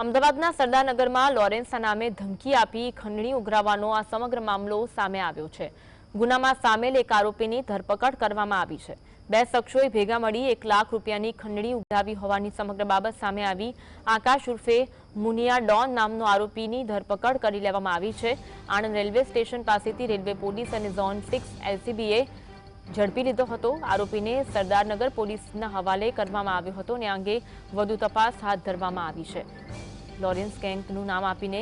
અમદાવાદના સરદારનગરમાં લોરેન્સના નામે ધમકી આપી ખંડણી ઉઘરાવવાનો આ સમગ્ર મામલો સામે આવ્યો છે. ગુનામાં સામેલ એક આરોપીની ધરપકડ કરવામાં આવી છે. બે શખ્સોએ ભેગા મળી એક લાખ રૂપિયાની ખંડણી ઉઘરાવી હોવાની સમગ્ર બાબત સામે આવી. આકાશ ઉર્ફે મુનિયા ડોન નામનો આરોપીની ધરપકડ કરી લેવામાં આવી છે. આણંદ રેલવે સ્ટેશન પાસેથી રેલવે પોલીસ અને ઝોન સિક્સ એલસીબીએ ઝડપી લીધો હતો. આરોપીને સરદારનગર પોલીસના હવાલે કરવામાં આવ્યો હતો અને આ અંગે વધુ તપાસ હાથ ધરવામાં આવી છે. લોરેન્સ ગેંગનું નામ આપીને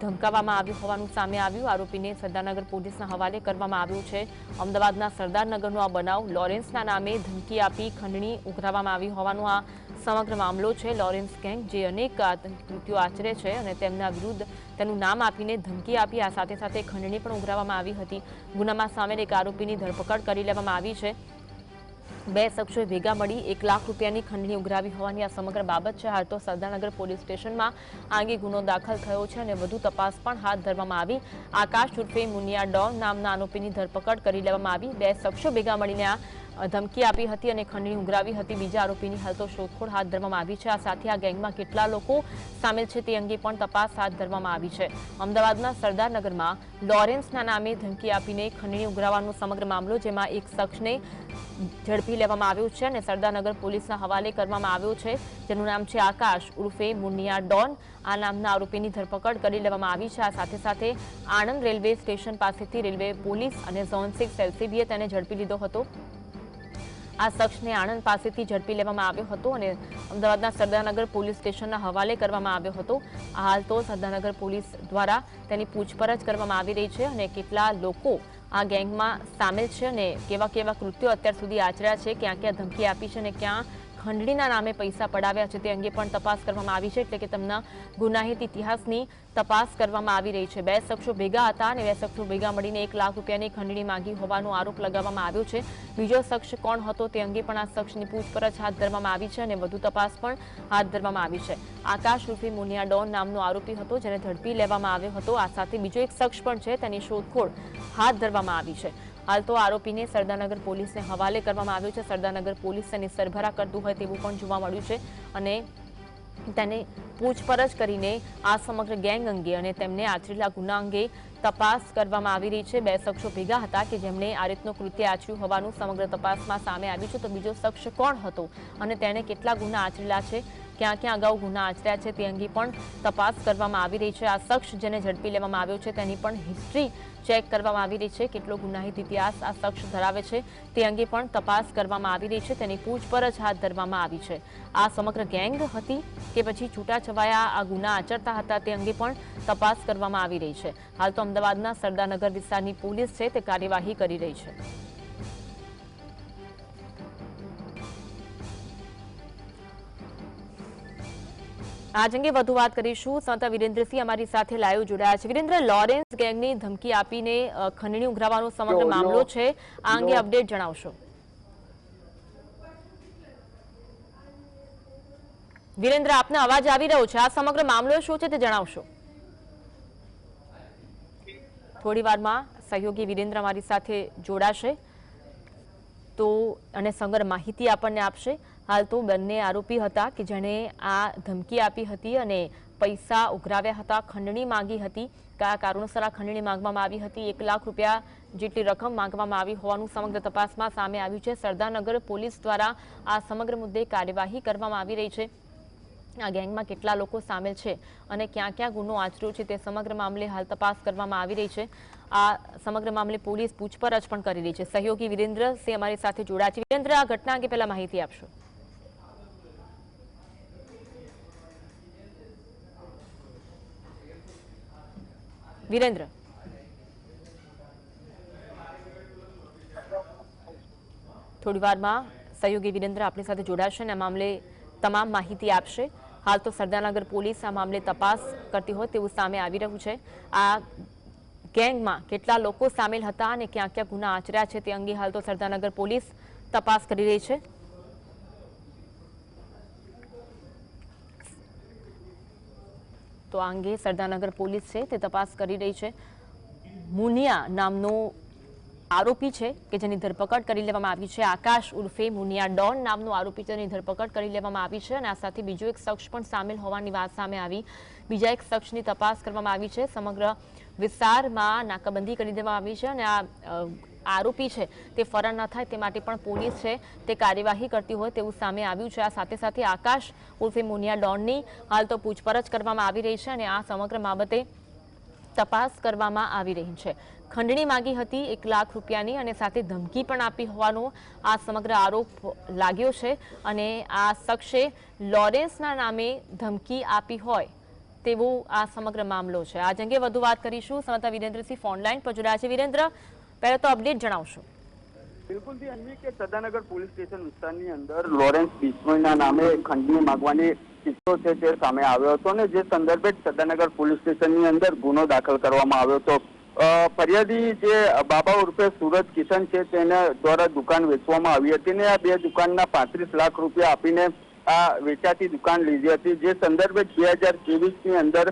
ધમકાવવામાં આવ્યું હોવાનું સામે આવ્યું. આરોપીને સરદારનગર પોલીસના હવાલે કરવામાં આવ્યું છે. અમદાવાદના સરદારનગરનો આ બનાવ લોરેન્સના નામે ધમકી આપી ખંડણી ઉઘરાવવામાં આવી હોવાનો આ સમગ્ર મામલો છે. લોરેન્સ ગેંગ જે અનેક કૃત્યો આચરે છે અને તેમના વિરુદ્ધ તેનું નામ આપીને ધમકી આપી, આ સાથે સાથે ખંડણી પણ ઉઘરાવવામાં આવી હતી. ગુનામાં સામેલ એક આરોપીની ધરપકડ કરી લેવામાં આવી છે. બે શખ્સોએ ભેગા મળી એક લાખ રૂપિયાની ખંડણી ઉઘરાવી હોવાની આ સમગ્ર બાબત છે. હાલ તો સરદારનગર પોલીસ સ્ટેશનમાં આ અંગે ગુનો દાખલ થયો છે અને વધુ તપાસ પણ હાથ ધરવામાં આવી. આકાશ ઉર્ફે મુનિયા ડોન નામના આરોપીની ધરપકડ કરી લેવામાં આવી. બે શખ્સો ભેગા મળીને આ ધમકી આપી હતી અને ખંડણી ઉઘરાવી હતી. બીજા આરોપીની હાલ તો શોધખોળ હાથ ધરવામાં આવી છે. આ સાથે આ ગેંગમાં કેટલા લોકો સામેલ છે તે અંગે પણ તપાસ હાથ ધરવામાં આવી છે. અમદાવાદના સરદારનગરમાં લોરેન્સના નામે ધમકી આપીને ખંડણી ઉઘરાવવાનો સમગ્ર મામલો, જેમાં એક શખ્સને ઝડપી લેવામાં આવ્યો છે અને સરદારનગર પોલીસના હવાલે કરવામાં આવ્યો છે. જેનું નામ છે આકાશ ઉર્ફે મુનિયા ડોન. આ નામના આરોપીની ધરપકડ કરી લેવામાં આવી છે. આ સાથે સાથે આણંદ રેલવે સ્ટેશન પાસેથી રેલવે પોલીસ અને ઝોન સિક્સ એલસીબીએ તેને ઝડપી લીધો હતો. આ શખ્સને આણંદ પાસેથી ઝડપી લેવામાં આવ્યો હતો અને અમદાવાદના સરદારનગર પોલીસ સ્ટેશનના હવાલે કરવામાં આવ્યો હતો. હાલ તો સરદારનગર પોલીસ દ્વારા તેની પૂછપરછ કરવામાં આવી રહી છે અને કેટલા લોકો આ ગેંગમાં સામેલ છે અને કેવા કેવા કૃત્યો અત્યાર સુધી આચર્યા છે, ક્યાં ક્યાં ધમકી આપી છે અને ક્યાં ખંડણીના નામે પૈસા પડાવ્યા છે તે અંગે પણ તપાસ કરવામાં આવી છે એટલે કે તેમના ગુનાહિત ઇતિહાસની તપાસ કરવામાં આવી રહી છે. બે શખ્સો ભેગા હતા અને બે શખ્સો ભેગા મળીને એક લાખ રૂપિયાની ખંડણી માંગી હોવાનો આરોપ લગાવવામાં આવ્યો છે. બીજો શખ્સ કોણ હતો તે અંગે પણ આ શખ્સની પૂછપરછ હાથ ધરવામાં આવી છે અને વધુ તપાસ પણ હાથ ધરવામાં આવી છે. આકાશ ઉર્ફે મુનિયા ડોન નામનો આરોપી હતો જેને ઝડપી લેવામાં આવ્યો હતો. આ સાથે બીજો એક શખ્સ પણ છે, તેની શોધખોળ હાથ ધરવામાં આવી છે. હાલ તો આરોપીને સરદારનગર પોલીસને હવાલે કરવામાં આવ્યો છે. સરદારનગર પોલીસ તેની સરભરા કરતું હોય તેવું પણ જોવા મળ્યું છે અને તેને પૂછપરછ કરીને આ સમગ્ર ગેંગ અંગે અને તેમને આચરેલા ગુના અંગે તપાસ કરવામાં આવી રહી છે. બે શખ્સો ભેગા હતા કે જેમણે આ રીતનું કૃત્ય આચર્યું હોવાનું સમગ્ર તપાસમાં સામે આવ્યું છે. તો બીજો શખ્સ કોણ હતો અને તેણે કેટલા ગુના આચરેલા છે? ક્યાં ક્યાં અગાઉ ગુના આચર્યા છે તે અંગે પણ તપાસ કરવામાં આવી રહી છે. આ શખ્સ જેને ઝડપી લેવામાં આવ્યો છે તેની પણ હિસ્ટ્રી ચેક કરવામાં આવી રહી છે. કેટલો ગુનાહિત ઇતિહાસ આ શખ્સ ધરાવે છે તે અંગે પણ તપાસ કરવામાં આવી રહી છે. તેની પૂછપરછ હાથ ધરવામાં આવી છે. આ સમગ્ર ગેંગ હતી કે પછી છૂટાછવાયા આ ગુના આચરતા હતા તે અંગે પણ તપાસ કરવામાં આવી રહી છે. હાલ તો અમદાવાદના સરદારનગર વિસ્તારની પોલીસ છે તે કાર્યવાહી કરી રહી છે. આજ અંગે વધુ વાત કરીશું. સંત વિરેન્દ્રસિંહ અમારી સાથે લાઈવ જોડાયા છે. વિરેન્દ્ર લોરેન્સ ગેંગની ધમકી આપીને ખંડણી ઉઘરાવવાનો સમગ્ર મામલો છે. આ અંગે અપડેટ જણાવશો. વિરેન્દ્ર આપને અવાજ આવી રહ્યો છે. આ સમગ્ર મામલો શું છે તે જણાવશો. થોડી વારમાં સહયોગી વિરેન્દ્ર અમારી સાથે જોડાશે. તો અને સંગર માહિતી આપણને આપશે. હાલ તો બંને આરોપી હતા કે જેણે આ ધમકી આપી હતી અને પૈસા ઉઘરાવ્યા હતા, ખંડણી માંગી હતી. કયા કારણોસર આ ખંડણી માંગવામાં આવી હતી. એક લાખ રૂપિયા જેટલી રકમ માંગવામાં આવી હોવાનું સમગ્ર તપાસમાં સામે આવ્યું છે. સરદારનગર પોલીસ દ્વારા આ સમગ્ર મુદ્દે કાર્યવાહી કરવામાં આવી રહી છે. આ ગેંગમાં કેટલા લોકો સામેલ છે અને ક્યાં ક્યાં ગુનો આચર્યો છે તે સમગ્ર મામલે હાલ તપાસ કરવામાં આવી રહી છે. આ સમગ્ર મામલે પોલીસ પૂછપરછ પણ કરી રહી છે. સહયોગી વિરેન્દ્ર સિંહ અમારી સાથે જોડાયા છે. વિરેન્દ્ર, આ ઘટના અંગે પહેલા માહિતી આપશો. વિરેન્દ્ર થોડી વારમાં સહયોગી વિરેન્દ્ર આપણી સાથે જોડાશે અને આ મામલે તમામ માહિતી આપશે. હાલ તો સરદારનગર પોલીસ આ મામલે તપાસ કરતી હોય તેવું સામે આવી રહ્યું છે. આ ગેંગમાં કેટલા લોકો સામેલ હતા અને ક્યાં ક્યાં ગુના આચર્યા છે તે અંગે હાલ તો સરદારનગર પોલીસ તપાસ કરી રહી છે. તો આ અંગે સરદારનગર પોલીસ છે તે તપાસ કરી રહી છે. મુનિયા નામનો આરોપી છે કે જેની ધરપકડ કરી લેવામાં આવી છે. આકાશ ઉર્ફે મુનિયા ડોન નામનો આરોપી તેની ધરપકડ કરી લેવામાં આવી છે અને આ સાથે બીજો એક શખ્સ પણ સામેલ હોવાની વાત સામે આવી. બીજા એક શખ્સની તપાસ કરવામાં આવી છે. સમગ્ર વિસ્તારમાં નાકાબંધી કરી દેવામાં આવી છે અને આ આરોપી છે. તે ફરાર ન થાય તે માટે પણ પોલીસ છે. તે કાર્યવાહી કરતી હોય તેવું સામે આવ્યું છે. આ સાથે સાથે આકાશ ઉર્ફે મુનિયા ડોનની હાલ તો પૂછપરછ કરવામાં આવી રહી છે અને આ સમગ્ર બાબતે તપાસ કરવામાં આવી રહી છે. ખંડણી માંગી હતી એક લાખ રૂપિયાની અને સાથે ધમકી પણ આપી હોવાનો આ સમગ્ર આરોપ લાગ્યો છે અને આ શખ્સે લોરેન્સના નામે ધમકી આપી હોય તેવો આ સમગ્ર મામલો છે. આ અંગે વધુ વાત કરીશું. સમતા વિરેન્દ્રસિંહ ફોનલાઈન પર જોડાયા છે. વિરેન્દ્ર પહેલા તો અપડેટ જણાવશો. બિલકુલથી અન્વી, કે સદાનગર પોલીસ સ્ટેશન વિસ્તારની અંદર લોરેન્સ બિશ્નોઈના નામે ખંડણી માંગવાની કિસ્સો છે તે સામે આવ્યો હતો અને જે સંદર્ભે સદાનગર પોલીસ સ્ટેશનની અંદર ગુનો દાખલ કરવામાં આવ્યો હતો. ફરિયાદી જે બાબા ઉર્ફે સુરજ કિશન છે તેના દ્વારા દુકાન વેચવામાં આવી હતી ને આ બે દુકાનના પાંત્રીસ લાખ રૂપિયા આપીને આ વેચાતી દુકાન લીધી હતી. જે સંદર્ભે બે હજારની અંદર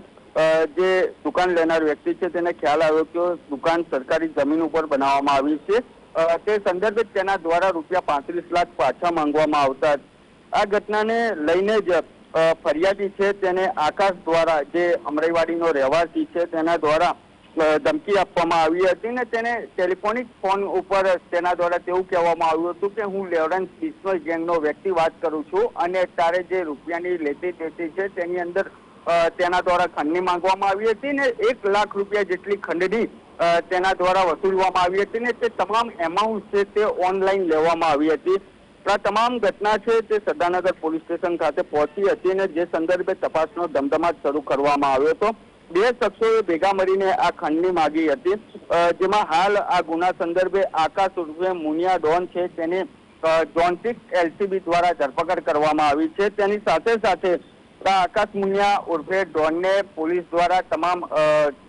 જે દુકાન લેનાર વ્યક્તિ છે, તેને ખ્યાલ આવ્યો કે દુકાન સરકારી જમીન ઉપર બનાવવામાં આવી છે. તે સંદર્ભે તેના દ્વારા રૂપિયા પાંત્રીસ લાખ પાછા માંગવામાં આવતા આ ઘટનાને લઈને જ ફરિયાદી છે, તેને આકાશ દ્વારા જે અમરાઈવાડીનો રહેવાસી છે, તેના દ્વારા ધમકી આપવામાં આવી હતી ને તેને ટેલિફોનિક ફોન ઉપર તેના દ્વારા તેવું કહેવામાં આવ્યું હતું કે હું લેવરન્સ બિઝનેસ ગેંગનો વ્યક્તિ વાત કરું છું અને તારે જે રૂપિયાની લેતી દેતી છે, તેની અંદર તેના દ્વારા ખંડણી માંગવામાં આવી હતી ને એક લાખ રૂપિયા જેટલી ખંડણી તેના દ્વારા વસૂલવામાં આવી હતી ને તે તમામ એમાઉન્ટ છે તે ઓનલાઈન લેવામાં આવી હતી. આ તમામ ઘટના છે તે સદાનગર પોલીસ સ્ટેશન ખાતે પહોંચી હતી અને જે સંદર્ભે તપાસનો ધમધમાટ શરૂ કરવામાં આવ્યો હતો. બે શખ્સોએ ભેગા મળીને આ ખંડણી માગી હતી. જેમાં હાલ આ ગુના સંદર્ભે આકાશ ઉર્ફે મુનિયા ડોન છે તેને જોન્ટિક એલસીબી દ્વારા ધરપકડ કરવામાં આવી છે. તેની સાથે સાથે આકાશ મુનિયા ઉર્ફે ડોનને પોલીસ દ્વારા તમામ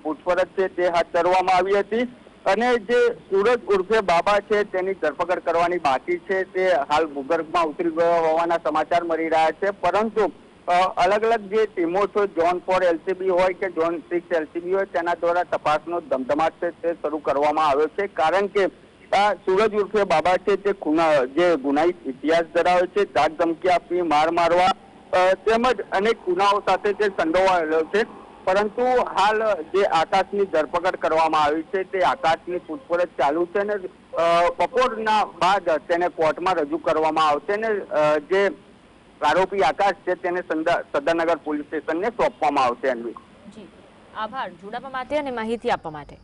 પૂછપરછ છે તે હાથ ધરવામાં આવી હતી. અને જે સુરજ ઉર્ફે બાબા છે તેની ધરપકડ કરવાની બાકી છે તે હાલ ભૂગર્ભમાં ઉતરી ગયો હોવાના સમાચાર મળી રહ્યા છે. પરંતુ અલગ અલગ જે ટીમો છે જોન ફોર એલસીબી હોય કે જોન સિક્સ એલસીબી હોય, તેના દ્વારા તપાસનો ધમધમાટ છે તે શરૂ કરવામાં આવ્યો છે. કારણ કે, આ સુરજ ઉર્ફે બાબા છે તે જે ગુનાહિત ઇતિહાસ ધરાવે છે ધાક ધમકી આપી, માર મારવા તેમજ અનેક ગુનાઓ સાથે તે સંડોવાયેલો છે. પરંતુ હાલ જે આકાશની ધરપકડ કરવામાં આવી છે, તે આકાશની પૂછપરછ ચાલુ છે અને બપોરના બાદ તેને કોર્ટમાં રજૂ કરવામાં આવશે અને જે આરોપી આકાશ છે, તેને સંદા- સદાનગર પોલીસ સ્ટેશનને સોંપવામાં આવશે અન્વી આભાર. જોડાવા માટે અને માહિતી આપવા માટે.